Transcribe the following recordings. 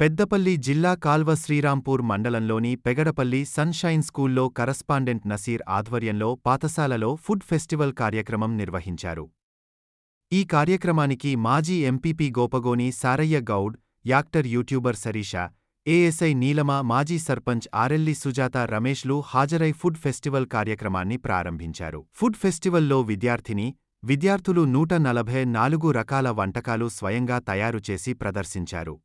పెద్దపల్లి జిల్లా కాల్వ శ్రీరాంపూర్ మండలంలోని పెగడపల్లి సన్షైన్ స్కూల్లో కరస్పాండెంట్ నసీర్ ఆధ్వర్యంలో పాఠశాలలో ఫుడ్ ఫెస్టివల్ కార్యక్రమం నిర్వహించారు. ఈ కార్యక్రమానికి మాజీ MPP Gopagoni Saraiah Goud actor YouTuber Sarisha ASI Neelama మాజీ సర్పంచ్ ఆరెల్లి సుజాత రమేష్లు హాజరై ఫుడ్ ఫెస్టివల్ కార్యక్రమాన్ని ప్రారంభించారు. ఫుడ్ ఫెస్టివల్లో విద్యార్థిని విద్యార్థులు నూట నలభై నాలుగు రకాల వంటకాలు స్వయంగా తయారు చేసి ప్రదర్శించారు.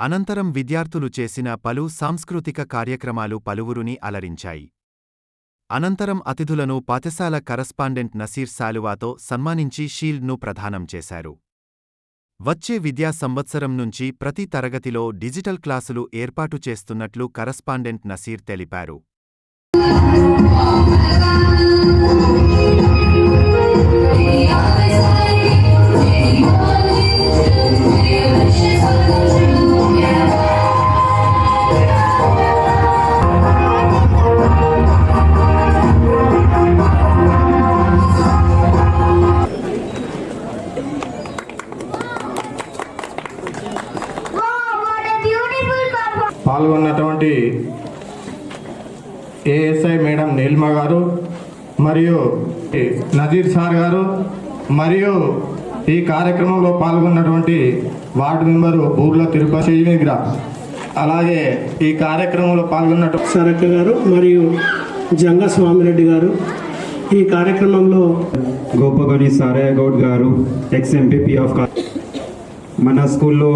అనంతరం విద్యార్థులు చేసిన పలు సాంస్కృతిక కార్యక్రమాలు పలువురుని అలరించాయి. అనంతరం అతిథులను పాఠశాల కరస్పాండెంట్ నసీర్ సాలువాతో సన్మానించి షీల్డ్ను ప్రదానం చేశారు. వచ్చే విద్యా సంవత్సరం నుంచి ప్రతి తరగతిలో డిజిటల్ క్లాసులు ఏర్పాటు చేస్తున్నట్లు కరస్పాండెంట్ నసీర్ తెలిపారు. పాల్గొన్నటువంటి ఏఎస్ఐ మేడం నీల్మ గారు మరియు నజీర్ సార్ గారు మరియు ఈ కార్యక్రమంలో పాల్గొన్నటువంటి వార్డు మెంబరు బూర్ల తిరుపతి విగ్ర అలాగే ఈ కార్యక్రమంలో పాల్గొన్నటువంటి సరక్క గారు మరియు జంగ స్వామిరెడ్డి గారు. ఈ కార్యక్రమంలో గోపగొని సారయ్య గౌడ్ గారు ఎక్స్ ఎంపీపీ ఆఫ్ మన స్కూల్లో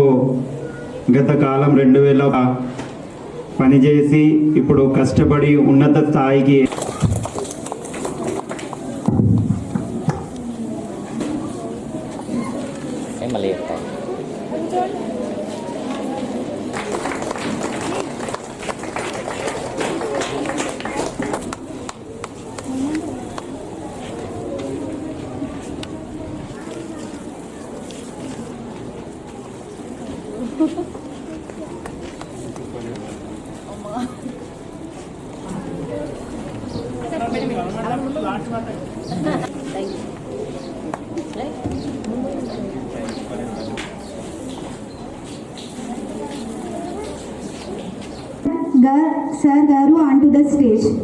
గత కాలం రెండు వేల పనిచేసి ఇప్పుడు కష్టపడి ఉన్నత స్థాయికి this stage.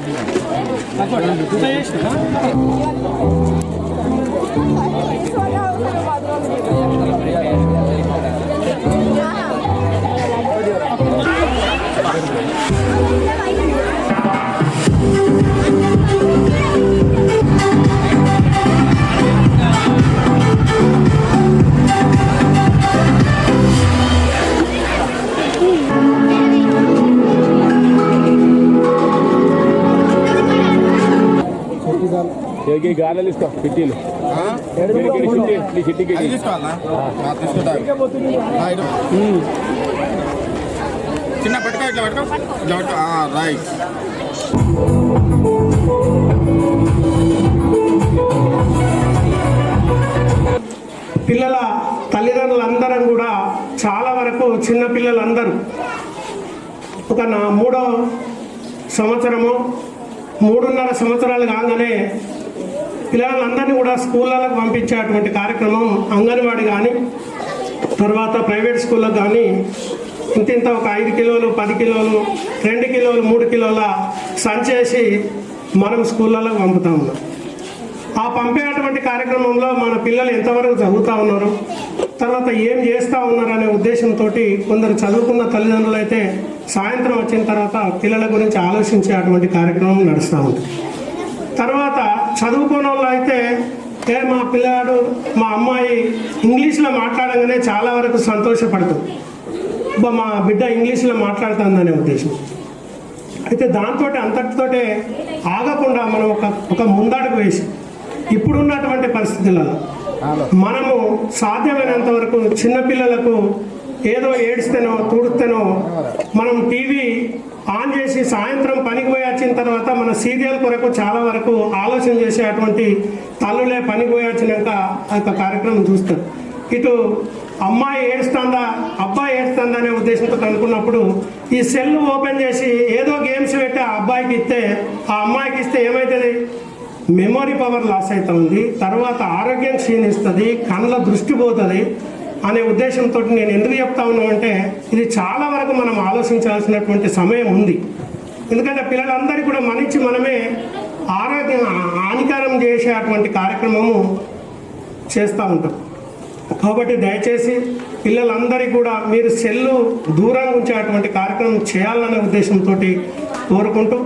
Давай, давай. ఏకి చిన్న పట్టుకో ఇట్లా పట్టుకో. ఇట్లా పట్టుకో. రైట్. పిల్లల తల్లిదండ్రులందరం కూడా చాలా వరకు చిన్న పిల్లలందరూ. ఒక నా మూడో సంవత్సరము మూడున్నర సంవత్సరాలు కాగానే పిల్లలందరినీ కూడా స్కూళ్ళకు పంపించేటువంటి కార్యక్రమం అంగన్వాడీ కానీ తర్వాత ప్రైవేట్ స్కూళ్ళకు కానీ ఇంత ఇంత ఒక ఐదు కిలోలు పది కిలోలు రెండు కిలోలు మూడు కిలోల సంచేసి మనం స్కూళ్ళలో పంపుతా ఉన్నాం. ఆ పంపేటువంటి కార్యక్రమంలో మన పిల్లలు ఎంతవరకు చదువుతూ ఉన్నారు తర్వాత ఏం చేస్తూ ఉన్నారు అనే ఉద్దేశంతో కొందరు చదువుకున్న తల్లిదండ్రులు అయితే సాయంత్రం వచ్చిన తర్వాత పిల్లల గురించి ఆలోచించే అటువంటి కార్యక్రమం నడుస్తూ ఉంది. తర్వాత చదువుకున్న వాళ్ళు అయితే ఏ మా పిల్లాడు మా అమ్మాయి ఇంగ్లీష్లో మాట్లాడగానే చాలా వరకు సంతోషపడుతుంది. అబ్బా మా బిడ్డ ఇంగ్లీష్లో మాట్లాడుతుందనే ఉద్దేశం. అయితే దాంతో అంతటితోటే ఆగకుండా మనం ఒక ఒక ముందడుగు వేసి ఇప్పుడున్నటువంటి పరిస్థితులలో మనము సాధ్యమైనంత వరకు చిన్నపిల్లలకు ఏదో ఏడిస్తేనో తుడిస్తేనో మనం టీవీ ఆన్ చేసి సాయంత్రం పనికి పోయి వచ్చిన తర్వాత మన సీరియల్ కొరకు చాలా వరకు ఆలోచన చేసేటువంటి తల్లులే పనికి పోయి వచ్చినాక ఆ యొక్క కార్యక్రమం చూస్తారు. ఇటు అమ్మాయి ఏడుస్తుందా అబ్బాయి ఏడుస్తుందా అనే ఉద్దేశంతో కనుక్కున్నప్పుడు ఈ సెల్ ఓపెన్ చేసి ఏదో గేమ్స్ పెట్టి ఆ అబ్బాయికి ఇస్తే ఆ అమ్మాయికి ఇస్తే ఏమవుతుంది మెమొరీ పవర్ లాస్ అవుతుంది తర్వాత ఆరోగ్యం క్షీణిస్తుంది కళ్ళ దృష్టి పోతుంది అనే ఉద్దేశంతో నేను ఎందుకు చెప్తా ఉన్నానంటే ఇది చాలా వరకు మనం ఆలోచించాల్సినటువంటి సమయం ఉంది. ఎందుకంటే పిల్లలందరికీ కూడా మనించి మనమే ఆరోగ్యం హానికరం చేసే అటువంటి కార్యక్రమము చేస్తూ ఉంటాం. కాబట్టి దయచేసి పిల్లలందరికీ కూడా మీరు సెల్లు దూరంగా ఉంచేటువంటి కార్యక్రమం చేయాలనే ఉద్దేశంతో కోరుకుంటూ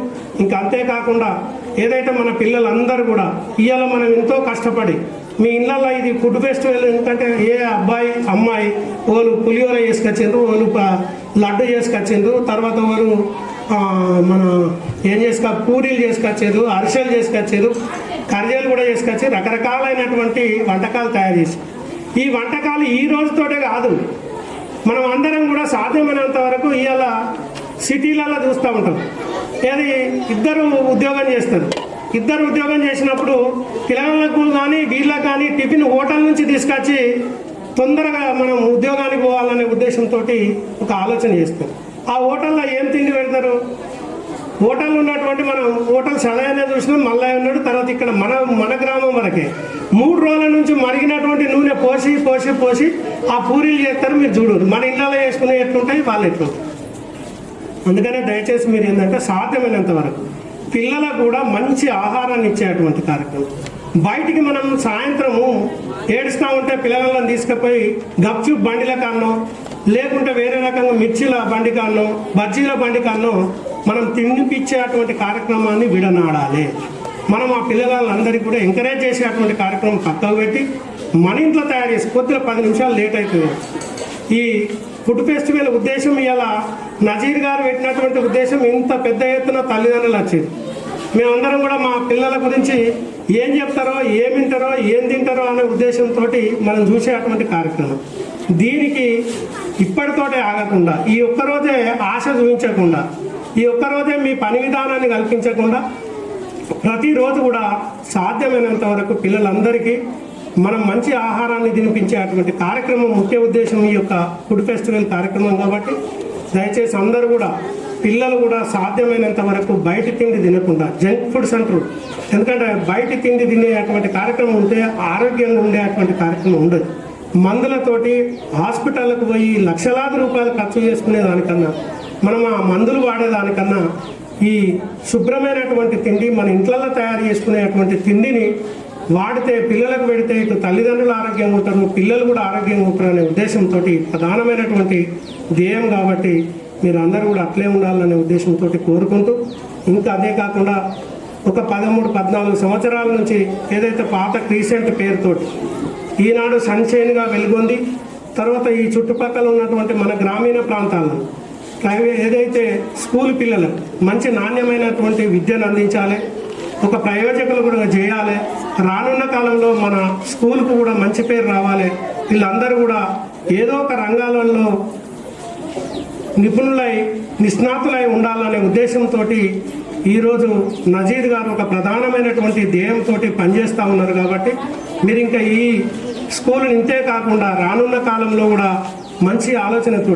ఇంకా అంతేకాకుండా ఏదైతే మన పిల్లలందరూ కూడా ఇవాళ మనం ఎంతో కష్టపడి మీ ఇళ్ళల్లో ఇది ఫుడ్ ఫెస్టివల్ ఎందుకంటే ఏ అబ్బాయి అమ్మాయి వాళ్ళు పులిహోర చేసుకొచ్చిండ్రు వాళ్ళు లడ్డు చేసుకొచ్చిండ్రు తర్వాత వాళ్ళు మన ఏం చేసుక పూరీలు చేసుకొచ్చారు అరిసెలు చేసుకొచ్చారు కర్రీలు కూడా చేసుకొచ్చి రకరకాలైనటువంటి వంటకాలు తయారు చేసి. ఈ వంటకాలు ఈ రోజుతోటే కాదు మనం అందరం కూడా సాధ్యమైనంత వరకు ఇవాళ సిటీలలో చూస్తూ ఉంటాం. ఏది ఇద్దరు ఉద్యోగం చేస్తారు. ఇద్దరు ఉద్యోగం చేసినప్పుడు పిల్లలకు కానీ వీళ్ళకి కానీ టిఫిన్ హోటల్ నుంచి తీసుకొచ్చి తొందరగా మనం ఉద్యోగానికి పోవాలనే ఉద్దేశంతో ఒక ఆలోచన చేస్తాం ఆ హోటల్లో ఏం తిండి పెడతారు? హోటల్ ఉన్నటువంటి మనం హోటల్ సదయనే చూసినాం మల్లయ్య ఉన్నాడు తర్వాత ఇక్కడ మన మన గ్రామం వరకే. మూడు రోజుల నుంచి మరిగినటువంటి నూనె పోసి పోసి పోసి ఆ పూరీలు చేస్తారు మీరు చూడరు మన ఇళ్ళలో వేసుకునే ఎట్లుంటాయి వాళ్ళు ఎట్లుంటాయి అందుకనే దయచేసి మీరు ఏంటంటే సాధ్యమైనంత వరకు పిల్లలకు కూడా మంచి ఆహారాన్ని ఇచ్చేటువంటి కార్యక్రమం. బయటికి మనం సాయంత్రము ఏడుస్తూ ఉంటే పిల్లలను తీసుకుపోయి గప్చుప్ బండిలకన్ను లేకుంటే వేరే రకంగా మిర్చిల బండి కానో బజ్జీల బండి కాన్నో మనం తినిపించేటువంటి కార్యక్రమాన్ని విడనాడాలి. మనం ఆ పిల్లలందరికీ కూడా ఎంకరేజ్ చేసేటువంటి కార్యక్రమం పక్కకు పెట్టి మన ఇంట్లో తయారు చేసి కొద్దిగా పది నిమిషాలు లేట్ అవుతుంది ఈ ఫుడ్ ఫెస్టివల్ ఉద్దేశం ఇలా నజీర్ గారు పెట్టినటువంటి ఉద్దేశం ఇంత పెద్ద ఎత్తున తల్లిదండ్రులు వచ్చేది మేమందరం కూడా మా పిల్లల గురించి ఏం చెప్తారో ఏం వింటారో ఏం తింటారో అనే ఉద్దేశంతో మనం చూసేటువంటి కార్యక్రమం. దీనికి ఇప్పటితోటే ఆగకుండా ఈ ఒక్కరోజే ఆశ చూపించకుండా ఈ ఒక్కరోజే మీ పని విధానాన్ని కల్పించకుండా ప్రతిరోజు కూడా సాధ్యమైనంత వరకు పిల్లలందరికీ మనం మంచి ఆహారాన్ని తినిపించేటువంటి కార్యక్రమం ముఖ్య ఉద్దేశం ఈ యొక్క ఫుడ్ ఫెస్టివల్ కార్యక్రమం కాబట్టి దయచేసి అందరూ కూడా పిల్లలు కూడా సాధ్యమైనంత వరకు బయట తిండి తినకుండా జంక్ ఫుడ్స్ అంటారు. ఎందుకంటే బయట తిండి తినేటువంటి కార్యక్రమం ఉంటే ఆరోగ్యంగా ఉండేటువంటి కార్యక్రమం ఉండదు. మందులతోటి హాస్పిటల్కి పోయి లక్షలాది రూపాయలు ఖర్చు చేసుకునే దానికన్నా మనం ఆ మందులు వాడేదానికన్నా ఈ శుభ్రమైనటువంటి తిండి మన ఇంట్లలో తయారు చేసుకునేటువంటి తిండిని వాడితే పిల్లలకు పెడితే ఇటు తల్లిదండ్రులు ఆరోగ్యంగా ఉంటారు పిల్లలు కూడా ఆరోగ్యంగా ఉంటారు అనే ఉద్దేశంతో ప్రధానమైనటువంటి ధ్యేయం కాబట్టి మీరు అందరూ కూడా అట్లే ఉండాలనే ఉద్దేశంతో కోరుకుంటూ ఇంకా అదే కాకుండా ఒక పదమూడు పద్నాలుగు సంవత్సరాల నుంచి ఏదైతే పాత క్రీసెంట్ పేరుతోటి ఈనాడు సన్షైన్గా వెలుగొంది తర్వాత ఈ చుట్టుపక్కల ఉన్నటువంటి మన గ్రామీణ ప్రాంతాల్లో ప్రైవేట్ ఏదైతే స్కూల్ పిల్లలకు మంచి నాణ్యమైనటువంటి విద్యను అందించాలి ఒక ప్రయోజకులు కూడా చేయాలి రానున్న కాలంలో మన స్కూల్కు కూడా మంచి పేరు రావాలి వీళ్ళందరూ కూడా ఏదో ఒక రంగాలలో నిపుణులై నిష్ణాతులై ఉండాలనే ఉద్దేశంతో ఈరోజు నజీద్ గారు ఒక ప్రధానమైనటువంటి ధ్యేయంతో పనిచేస్తూ ఉన్నారు కాబట్టి మీరు ఇంకా ఈ స్కూల్ ఇంతే కాకుండా రానున్న కాలంలో కూడా మంచి ఆలోచనతో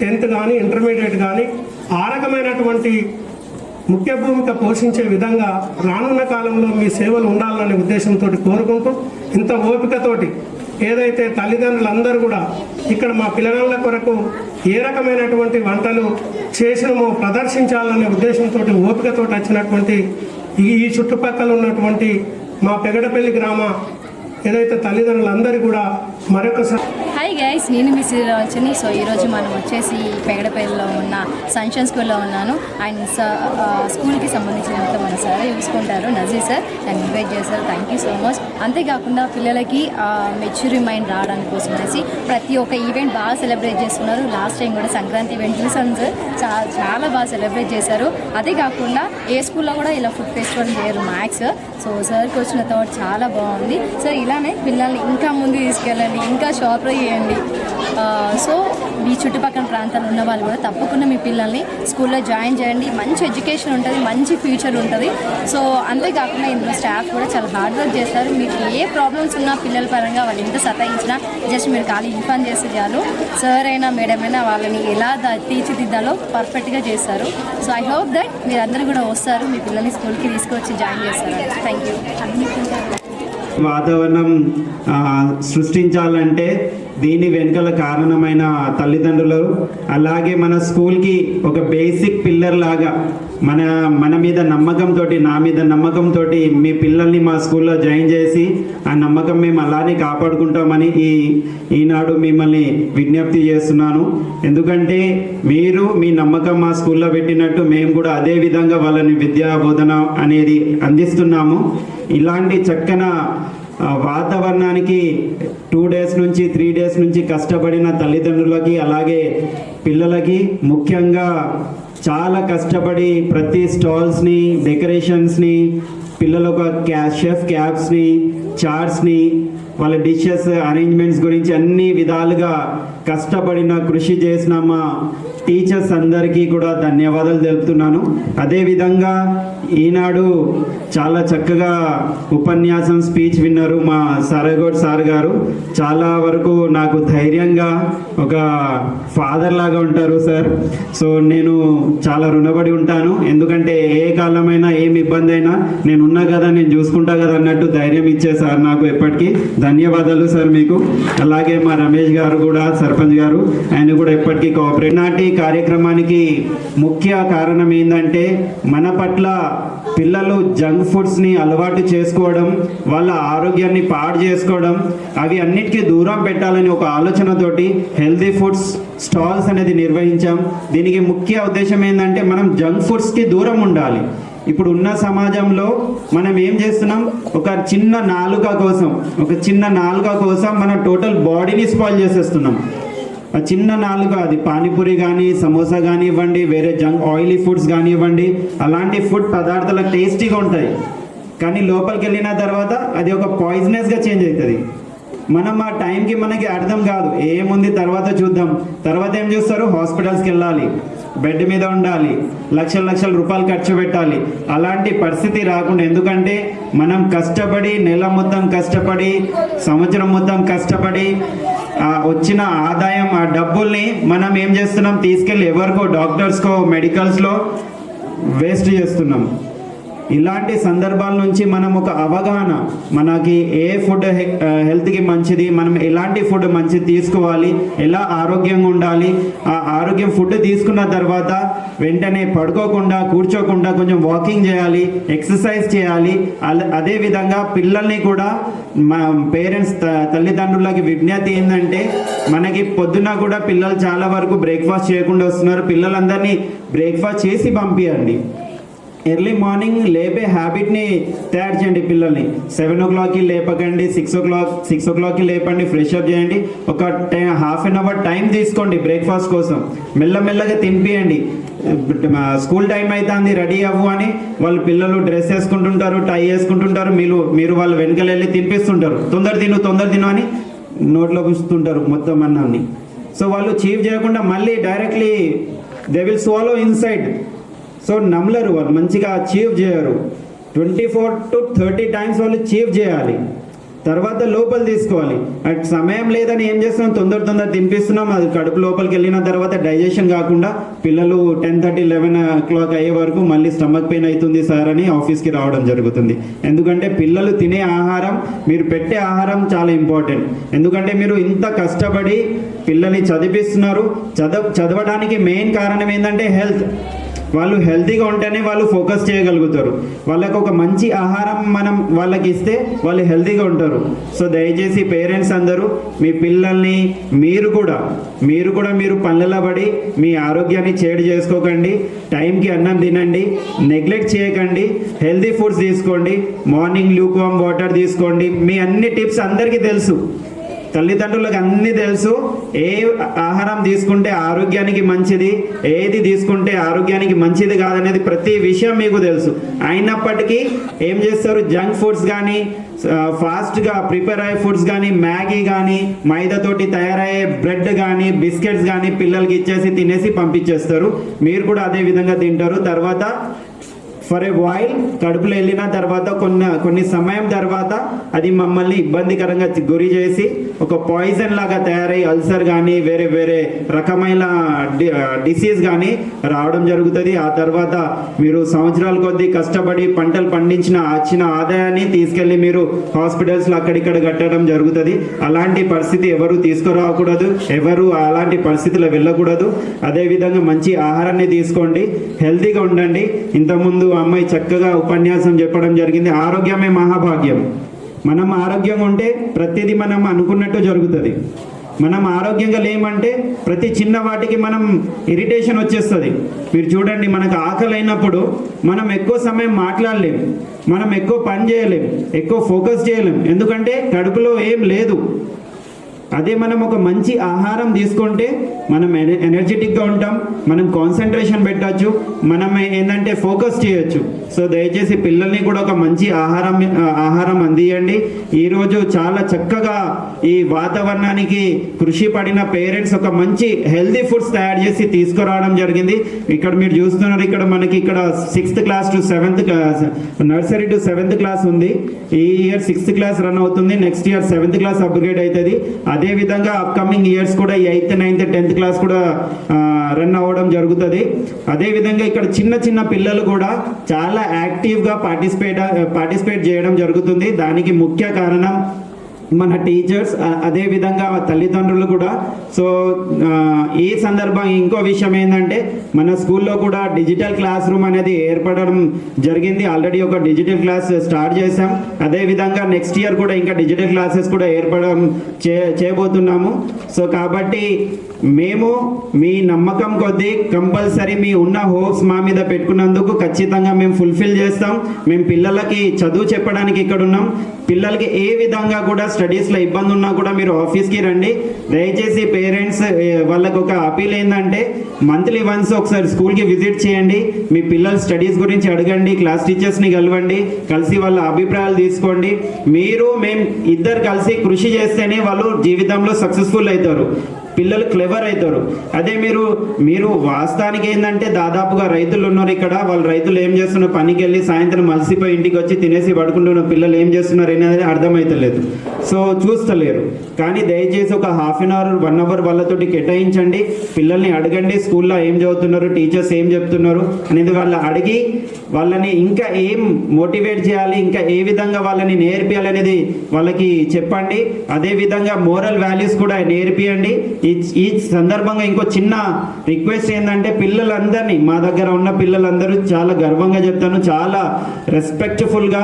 టెన్త్ కానీ ఇంటర్మీడియట్ కానీ ఆ రకమైనటువంటి ముఖ్య భూమిక పోషించే విధంగా రానున్న కాలంలో మీ సేవలు ఉండాలనే ఉద్దేశంతో కోరుకుంటూ ఇంత ఓపికతోటి ఏదైతే తల్లిదండ్రులందరూ కూడా ఇక్కడ మా పిల్లల కొరకు ఏ రకమైనటువంటి వంటలు చేసినమో ప్రదర్శించాలనే ఉద్దేశంతో ఓపికతో వచ్చినటువంటి ఈ ఈ చుట్టుపక్కల ఉన్నటువంటి మా పెగడపల్లి గ్రామ ఏదైతే తల్లిదండ్రులందరూ కూడా మరొకసారి. హాయ్ గైస్ నేను మీ శ్రీరావచ్చని సో ఈరోజు మనం వచ్చేసి పెగడపల్లిలో ఉన్న సన్షన్ స్కూల్లో ఉన్నాను. అండ్ స- ఆ, స్కూల్కి సంబంధించినంత మన సార్ చూసుకుంటారు నజీర్ సార్ నన్ను ఇన్వైట్ చేశారు. థ్యాంక్ యూ సో మచ్ అంతేకాకుండా పిల్లలకి మెచ్యూరి మైండ్ రావడానికి కోసం అనేసి ప్రతి ఒక్క ఈవెంట్ బాగా సెలబ్రేట్ చేస్తున్నారు. లాస్ట్ టైం కూడా సంక్రాంతి ఈవెంట్ చూసాను సార్ చాలా చాలా బాగా సెలబ్రేట్ చేశారు. అదే కాకుండా ఏ స్కూల్లో కూడా ఇలా ఫుడ్ ఫెస్టివల్ చేయరు మ్యాథ్స్ సో సార్కి వచ్చిన థాట్ చాలా బాగుంది. సార్ ఇలానే పిల్లల్ని ఇంకా ముందు తీసుకెళ్ళండి. ఇంకా షాప్లో చేయండి. సో మీ చుట్టుపక్కల ప్రాంతాలు ఉన్న వాళ్ళు కూడా తప్పకుండా మీ పిల్లల్ని స్కూల్లో జాయిన్ చేయండి. మంచి ఎడ్యుకేషన్ ఉంటుంది మంచి ఫ్యూచర్ ఉంటుంది. సో అంతేకాకుండా ఇందులో స్టాఫ్ కూడా చాలా హార్డ్ వర్క్ చేస్తారు. మీకు ఏ ప్రాబ్లమ్స్ ఉన్నా పిల్లల పరంగా వాళ్ళు ఎంత సతాయించినా జస్ట్ మీరు ఖాళీ ఇన్ఫార్మ్ చేస్తే చాలు. సార్ అయినా మేడం అయినా వాళ్ళని ఎలా తీర్చిదిద్దాలో పర్ఫెక్ట్గా చేస్తారు. సో ఐ హోప్ దట్ మీరు అందరూ కూడా వస్తారు మీ పిల్లల్ని స్కూల్కి తీసుకొచ్చి జాయిన్ చేస్తారు. Thank you. వాతావరణం సృష్టించాలంటే దీని వెనుకల కారణమైన తల్లిదండ్రులు అలాగే మన స్కూల్కి ఒక బేసిక్ పిల్లర్ లాగా మన మన మీద నమ్మకంతో నా మీద నమ్మకంతో మీ పిల్లల్ని మా స్కూల్లో జాయిన్ చేసి ఆ నమ్మకం మేము అలానే కాపాడుకుంటామని ఈ ఈనాడు మిమ్మల్ని విజ్ఞప్తి చేస్తున్నాను. ఎందుకంటే మీరు మీ నమ్మకం మా స్కూల్లో పెట్టినట్టు మేము కూడా అదే విధంగా వాళ్ళని విద్యా బోధన అనేది అందిస్తున్నాము. ఇలాంటి చక్కన వాతావరణానికి టూ డేస్ నుంచి త్రీ డేస్ నుంచి కష్టపడిన తల్లిదండ్రులకి అలాగే పిల్లలకి ముఖ్యంగా చాలా కష్టపడి ప్రతి స్టాల్స్ని డెకరేషన్స్ని పిల్లల ఒక క్యా షెఫ్ క్యాబ్స్ని చార్ట్స్ని వాళ్ళ డిషెస్ అరేంజ్మెంట్స్ గురించి అన్ని విధాలుగా కష్టపడిన కృషి చేసిన మా టీచర్స్ అందరికీ కూడా ధన్యవాదాలు తెలుపుతున్నాను. అదేవిధంగా ఈనాడు చాలా చక్కగా ఉపన్యాసం స్పీచ్ విన్నారు మా సరగోడ్ సార్ గారు. చాలా వరకు నాకు ధైర్యంగా ఒక ఫాదర్ లాగా ఉంటారు సార్. సో నేను చాలా రుణపడి ఉంటాను. ఎందుకంటే ఏ కాలమైనా ఏమి ఇబ్బంది అయినా నేను ఉన్నా కదా నేను చూసుకుంటా కదా అన్నట్టు ధైర్యం ఇచ్చే సార్ నాకు ఎప్పటికీ. ధన్యవాదాలు సార్ మీకు. అలాగే మా రమేష్ గారు కూడా సార్ సర్పంచ్ గారు. ఆయన కూడా ఎప్పటికీ కోఆపరేట్ నాటి కార్యక్రమానికి ముఖ్య కారణం ఏంటంటే మన పట్ల పిల్లలు జంక్ ఫుడ్స్ని అలవాటు చేసుకోవడం వాళ్ళ ఆరోగ్యాన్ని పాడు చేసుకోవడం అవి అన్నిటికీ దూరం పెట్టాలని ఒక ఆలోచనతోటి హెల్తీ ఫుడ్స్ స్టాల్స్ అనేది నిర్వహించాం. దీనికి ముఖ్య ఉద్దేశం ఏంటంటే మనం జంక్ ఫుడ్స్కి దూరం ఉండాలి. ఇప్పుడు ఉన్న సమాజంలో మనం ఏం చేస్తున్నాం? ఒక చిన్న నాలుక కోసం ఒక చిన్న నాలుక కోసం మన టోటల్ బాడీని స్పాయిల్ చేసేస్తున్నాం. చిన్న నాలుగు అది పానీపూరి కానీ సమోసా కానివ్వండి వేరే జంక్ ఆయిలీ ఫుడ్స్ కానివ్వండి అలాంటి ఫుడ్ పదార్థాలు టేస్టీగా ఉంటాయి. కానీ లోపలికి వెళ్ళిన తర్వాత అది ఒక పాయిజనస్గా చేంజ్ అవుతుంది. మనం ఆ టైంకి మనకి అర్థం కాదు. ఏముంది తర్వాత చూద్దాం. తర్వాత ఏం చూస్తారు? హాస్పిటల్స్కి వెళ్ళాలి. బెడ్ మీద ఉండాలి. లక్షల లక్షల రూపాయలు ఖర్చు పెట్టాలి. అలాంటి పరిస్థితి రాకుండా ఎందుకంటే మనం కష్టపడి నెల మొత్తం కష్టపడి సంవత్సరం మొత్తం కష్టపడి వచ్చిన ఆదాయం ఆ డబ్బుల్ని మనం ఏం చేస్తున్నాం? తీసుకెళ్ళి ఎవరికో డాక్టర్స్కో మెడికల్స్లో వేస్ట్ చేస్తున్నాం. ఇలాంటి సందర్భాల నుంచి మనం ఒక అవగాహన మనకి ఏ ఫుడ్ హెల్త్కి మంచిది మనం ఎలాంటి ఫుడ్ మంచిది తీసుకోవాలి ఎలా ఆరోగ్యంగా ఉండాలి ఆ ఆరోగ్యం ఫుడ్ తీసుకున్న తర్వాత వెంటనే పడుకోకుండా కూర్చోకుండా కొంచెం వాకింగ్ చేయాలి ఎక్సర్సైజ్ చేయాలి అల- అదే విధంగా పిల్లల్ని కూడా మా పేరెంట్స్ తల్లిదండ్రులకి విజ్ఞప్తి ఏంటంటే మనకి పొద్దున కూడా పిల్లలు చాలా వరకు బ్రేక్ఫాస్ట్ చేయకుండా వస్తున్నారు పిల్లలందరినీ బ్రేక్ఫాస్ట్ చేసి పంపించండి ఎర్లీ మార్నింగ్ లేపే హ్యాబిట్ని తయారు చేయండి పిల్లల్ని. సెవెన్ ఓ క్లాక్కి లేపకండి సిక్స్ ఓ క్లాక్ సిక్స్ ఓ క్లాక్కి లేపండి ఫ్రెష్ అప్ చేయండి. ఒక time half an hour time తీసుకోండి బ్రేక్ఫాస్ట్ కోసం. మెల్లమెల్లగా తినిపియండి. స్కూల్ టైం అవుతుంది రెడీ అవ్వు అని వాళ్ళు పిల్లలు డ్రెస్ వేసుకుంటుంటారు టై వేసుకుంటుంటారు మీరు మీరు వాళ్ళు వెనకాల వెళ్ళి తినిపిస్తుంటారు. తొందర తిను తొందర తిను అని నోట్లో పుస్తుంటారు మొత్తం అన్నాన్ని. సో వాళ్ళు చీవ్ చేయకుండా మళ్ళీ directly they will swallow inside. So నమ్మలరు వాళ్ళు మంచిగా అచీవ్ చేయరు. Twenty four to thirty times వాళ్ళు చీవ్ చేయాలి. తర్వాత లోపల తీసుకోవాలి. అట్ సమయం లేదని ఏం చేస్తున్నాం? తొందర తొందర తినిపిస్తున్నాం. అది కడుపు లోపలికి వెళ్ళిన తర్వాత డైజెషన్ కాకుండా పిల్లలు టెన్ థర్టీ లెవెన్ క్లాక్ అయ్యే వరకు మళ్ళీ స్టమక్ పెయిన్ అవుతుంది సార్ అని ఆఫీస్కి రావడం జరుగుతుంది. ఎందుకంటే పిల్లలు తినే ఆహారం మీరు పెట్టే ఆహారం చాలా ఇంపార్టెంట్ ఎందుకంటే మీరు ఇంత కష్టపడి పిల్లల్ని చదివిస్తున్నారు. చదవ చదవడానికి మెయిన్ కారణం ఏంటంటే హెల్త్ వాళ్ళు హెల్తీగా ఉంటేనే వాళ్ళు ఫోకస్ చేయగలుగుతారు. వాళ్ళకు ఒక మంచి ఆహారం మనం వాళ్ళకి ఇస్తే వాళ్ళు హెల్తీగా ఉంటారు. సో దయచేసి పేరెంట్స్ అందరూ మీ పిల్లల్ని మీరు కూడా మీరు కూడా మీరు పనులలో పడి మీ ఆరోగ్యాన్ని చేడు చేసుకోకండి. టైంకి అన్నం తినండి. నెగ్లెక్ట్ చేయకండి. హెల్తీ ఫుడ్స్ తీసుకోండి. మార్నింగ్ లూక్ వామ్ వాటర్ తీసుకోండి. మీ అన్ని టిప్స్ అందరికీ తెలుసు. తల్లిదండ్రులకు అన్ని తెలుసు. ఏ ఆహారం తీసుకుంటే ఆరోగ్యానికి మంచిది ఏది తీసుకుంటే ఆరోగ్యానికి మంచిది కాదనేది ప్రతి విషయం మీకు తెలుసు. అయినప్పటికీ ఏం చేస్తారు? జంక్ ఫుడ్స్ కానీ ఫాస్ట్గా ప్రిపేర్ అయ్యే ఫుడ్స్ కానీ మ్యాగీ కానీ మైదాతోటి తయారయ్యే బ్రెడ్ కానీ బిస్కెట్స్ కానీ పిల్లలకి ఇచ్చేసి తినేసి పంపించేస్తారు. మీరు కూడా అదే విధంగా తింటారు. తర్వాత ఫర్ ఏ వాయిల్ కడుపులో వెళ్ళిన తర్వాత కొన్ని కొన్ని సమయం తర్వాత అది మమ్మల్ని ఇబ్బందికరంగా గురి చేసి ఒక పాయిజన్ లాగా తయారై అల్సర్ కానీ వేరే వేరే రకమైన డిసీజ్ కానీ రావడం జరుగుతుంది. ఆ తర్వాత మీరు సంవత్సరాల కొద్దీ కష్టపడి పంటలు పండించిన వచ్చిన ఆదాయాన్ని తీసుకెళ్ళి మీరు హాస్పిటల్స్లో అక్కడిక్కడ కట్టడం జరుగుతుంది. అలాంటి పరిస్థితి ఎవరు తీసుకురాకూడదు. ఎవరు అలాంటి పరిస్థితిలో వెళ్ళకూడదు. అదేవిధంగా మంచి ఆహారాన్ని తీసుకోండి. హెల్తీగా ఉండండి. ఇంతకుముందు అమ్మాయి చక్కగా ఉపన్యాసం చెప్పడం జరిగింది. ఆరోగ్యమే మహాభాగ్యం. మనం ఆరోగ్యంగా ఉంటే ప్రతిదీ మనం అనుకున్నట్టు జరుగుతుంది. మనం ఆరోగ్యంగా లేమంటే ప్రతి చిన్న వాటికి మనం ఇరిటేషన్ వచ్చేస్తుంది. మీరు చూడండి మనకు ఆకలి అయినప్పుడు మనం ఎక్కువ సమయం మాట్లాడలేం. మనం ఎక్కువ పని చేయలేం. ఎక్కువ ఫోకస్ చేయలేం. ఎందుకంటే కడుపులో ఏం లేదు. అదే మనం ఒక మంచి ఆహారం తీసుకుంటే మనం ఎన- ఎనర్జెటిక్గా ఉంటాం మనం కాన్సన్ట్రేషన్ పెట్టచ్చు మనం ఏంటంటే ఫోకస్ చేయొచ్చు. సో దయచేసి పిల్లల్ని కూడా ఒక మంచి ఆహారం ఆహారం అందియండి. ఈరోజు చాలా చక్కగా ఈ వాతావరణానికి కృషి పడిన పేరెంట్స్ ఒక మంచి హెల్దీ ఫుడ్స్ తయారు చేసి తీసుకురావడం జరిగింది. ఇక్కడ మీరు చూస్తున్నారు ఇక్కడ మనకి ఇక్కడ sixth class to seventh class nursery to seventh class ఉంది. ఈ ఇయర్ సిక్స్త్ క్లాస్ రన్ అవుతుంది next year seventh class upgrade అవుతుంది. అదే విధంగా అప్కమింగ్ ఇయర్స్ కూడా ఎయిత్ నైన్త్ టెన్త్ క్లాస్ కూడా రన్ అవ్వడం జరుగుతుంది. అదే విధంగా ఇక్కడ చిన్న చిన్న పిల్లలు కూడా చాలా యాక్టివ్గా పార్టిసిపేట్ పార్టిసిపేట్ చేయడం జరుగుతుంది. దానికి ముఖ్య కారణం మన టీచర్స్ అదేవిధంగా అదే విధంగా తల్లిదండ్రులు కూడా. సో ఈ సందర్భం ఇంకో విషయం ఏంటంటే మన స్కూల్లో కూడా డిజిటల్ క్లాస్ రూమ్ అనేది ఏర్పడడం జరిగింది. ఆల్రెడీ ఒక డిజిటల్ క్లాస్ స్టార్ట్ చేసాం అదే విధంగా నెక్స్ట్ ఇయర్ కూడా ఇంకా డిజిటల్ క్లాసెస్ కూడా ఏర్పడడం చే చేయబోతున్నాము. సో కాబట్టి మేము మీ నమ్మకం కొద్దీ కంపల్సరీ మీ ఉన్న హోప్స్ మా మీద పెట్టుకున్నందుకు ఖచ్చితంగా మేము ఫుల్ఫిల్ చేస్తాం. మేము పిల్లలకి చదువు చెప్పడానికి ఇక్కడ ఉన్నాం. పిల్లలకి ఏ విధంగా కూడా స్టడీస్లో ఇబ్బంది ఉన్నా కూడా మీరు ఆఫీస్కి రండి. దయచేసి పేరెంట్స్ వాళ్ళకు ఒక అపీల్ ఏంటంటే మంత్లీ వన్స్ ఒకసారి స్కూల్కి విజిట్ చేయండి. మీ పిల్లల స్టడీస్ గురించి అడగండి క్లాస్ టీచర్స్ని కలవండి కలిసి వాళ్ళ అభిప్రాయాలు తీసుకోండి. మీరు మేము ఇద్దరు కలిసి కృషి చేస్తేనే వాళ్ళు జీవితంలో సక్సెస్ఫుల్ అవుతారు. పిల్లలు క్లెవర్ అవుతారు అదే మీరు మీరు వాస్తవానికి ఏంటంటే దాదాపుగా రైతులు ఉన్నారు ఇక్కడ. వాళ్ళు రైతులు ఏం చేస్తున్నారు? పనికి వెళ్ళి సాయంత్రం మలసిపోయి ఇంటికి వచ్చి తినేసి పడుకుంటున్న పిల్లలు ఏం చేస్తున్నారు అనేది అర్థమవుతలేదు సో చూస్తలేరు. కానీ దయచేసి ఒక half an hour one hour వాళ్ళతోటి కేటాయించండి. పిల్లల్ని అడగండి స్కూల్లో ఏం చదువుతున్నారు టీచర్స్ ఏం చెప్తున్నారు అనేది వాళ్ళు అడిగి వాళ్ళని ఇంకా ఏం మోటివేట్ చేయాలి ఇంకా ఏ విధంగా వాళ్ళని నేర్పియాలి అనేది వాళ్ళకి చెప్పండి. అదే విధంగా మోరల్ వాల్యూస్ కూడా నేర్పియండి. ఈ ఈ సందర్భంగా ఇంకో చిన్న రిక్వెస్ట్ ఏంటంటే పిల్లలందరినీ మా దగ్గర ఉన్న పిల్లలందరూ చాలా గర్వంగా చెప్తాను చాలా రెస్పెక్ట్ఫుల్గా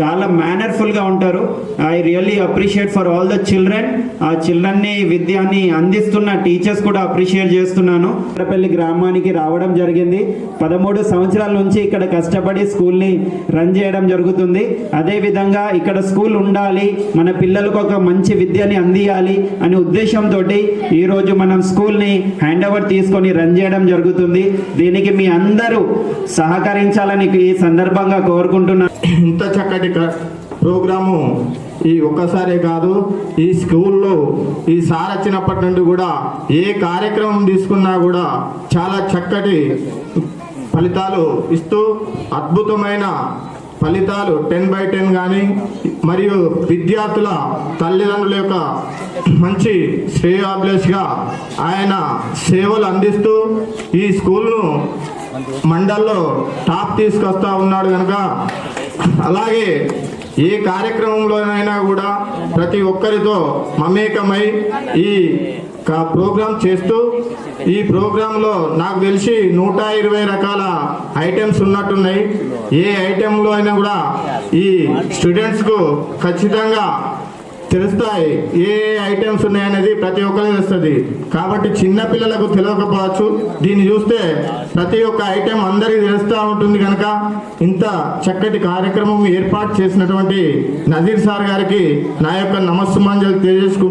చాలా మేనర్ఫుల్గా ఉంటారు. I really appreciate for all the children ఆ చిల్డ్రన్ని విద్యాన్ని అందిస్తున్న టీచర్స్ కూడా అప్రిషియేట్ చేస్తున్నాను. పెళ్ళి గ్రామానికి రావడం జరిగింది. పదమూడు సంవత్సరాల నుంచి ఇక్కడ కష్టపడి స్కూల్ని రన్ చేయడం జరుగుతుంది. అదేవిధంగా ఇక్కడ స్కూల్ ఉండాలి మన పిల్లలకు ఒక మంచి విద్యని అందియాలి అనే ఉద్దేశంతో ఈరోజు మనం స్కూల్ని హ్యాండ్ ఓవర్ తీసుకొని రన్ చేయడం జరుగుతుంది. దీనికి మీ అందరూ సహకరించాలని ఈ సందర్భంగా కోరుకుంటున్నాను ఇంత చక్కటి క- ప్రోగ్రాము ఈ ఒక్కసారే కాదు ఈ స్కూల్లో ఈ సార్ వచ్చినప్పటి నుండి కూడా ఏ కార్యక్రమం తీసుకున్నా కూడా చాలా చక్కటి ఫలితాలు ఇస్తూ అద్భుతమైన ఫలితాలు టెన్ బై టెన్ కానీ మరియు విద్యార్థుల తల్లిదండ్రుల యొక్క మంచి శ్రేయాభిలాష్గా ఆయన సేవలు అందిస్తూ ఈ స్కూల్ను మండల్లో టాప్ తీసుకొస్తా ఉన్నాడు కనుక అలాగే ఏ కార్యక్రమంలోనైనా కూడా ప్రతి ఒక్కరితో మమేకమై ఈ ప్రోగ్రాం చేస్తూ ఈ ప్రోగ్రాంలో నాకు తెలిసి నూట ఇరవై రకాల ఐటమ్స్ ఉన్నట్టున్నాయి. ఏ ఐటెంలో అయినా కూడా ఈ స్టూడెంట్స్కు ఖచ్చితంగా తెలుస్తాయి ఏ ఐటమ్స్ ఉన్నాయనేది ప్రతి ఒక్కరికి తెలుస్తుంది. కాబట్టి చిన్న పిల్లలకు తెలియకపోవచ్చు. దీన్ని చూస్తే ప్రతి ఒక్క ఐటెం అందరికీ తెలుస్తూ ఉంటుంది కనుక ఇంత చక్కటి కార్యక్రమం ఏర్పాటు చేసినటువంటి నజీర్ సార్ గారికి నా యొక్క నమస్సుమాంజలు తెలియజేసుకుంటున్నాను.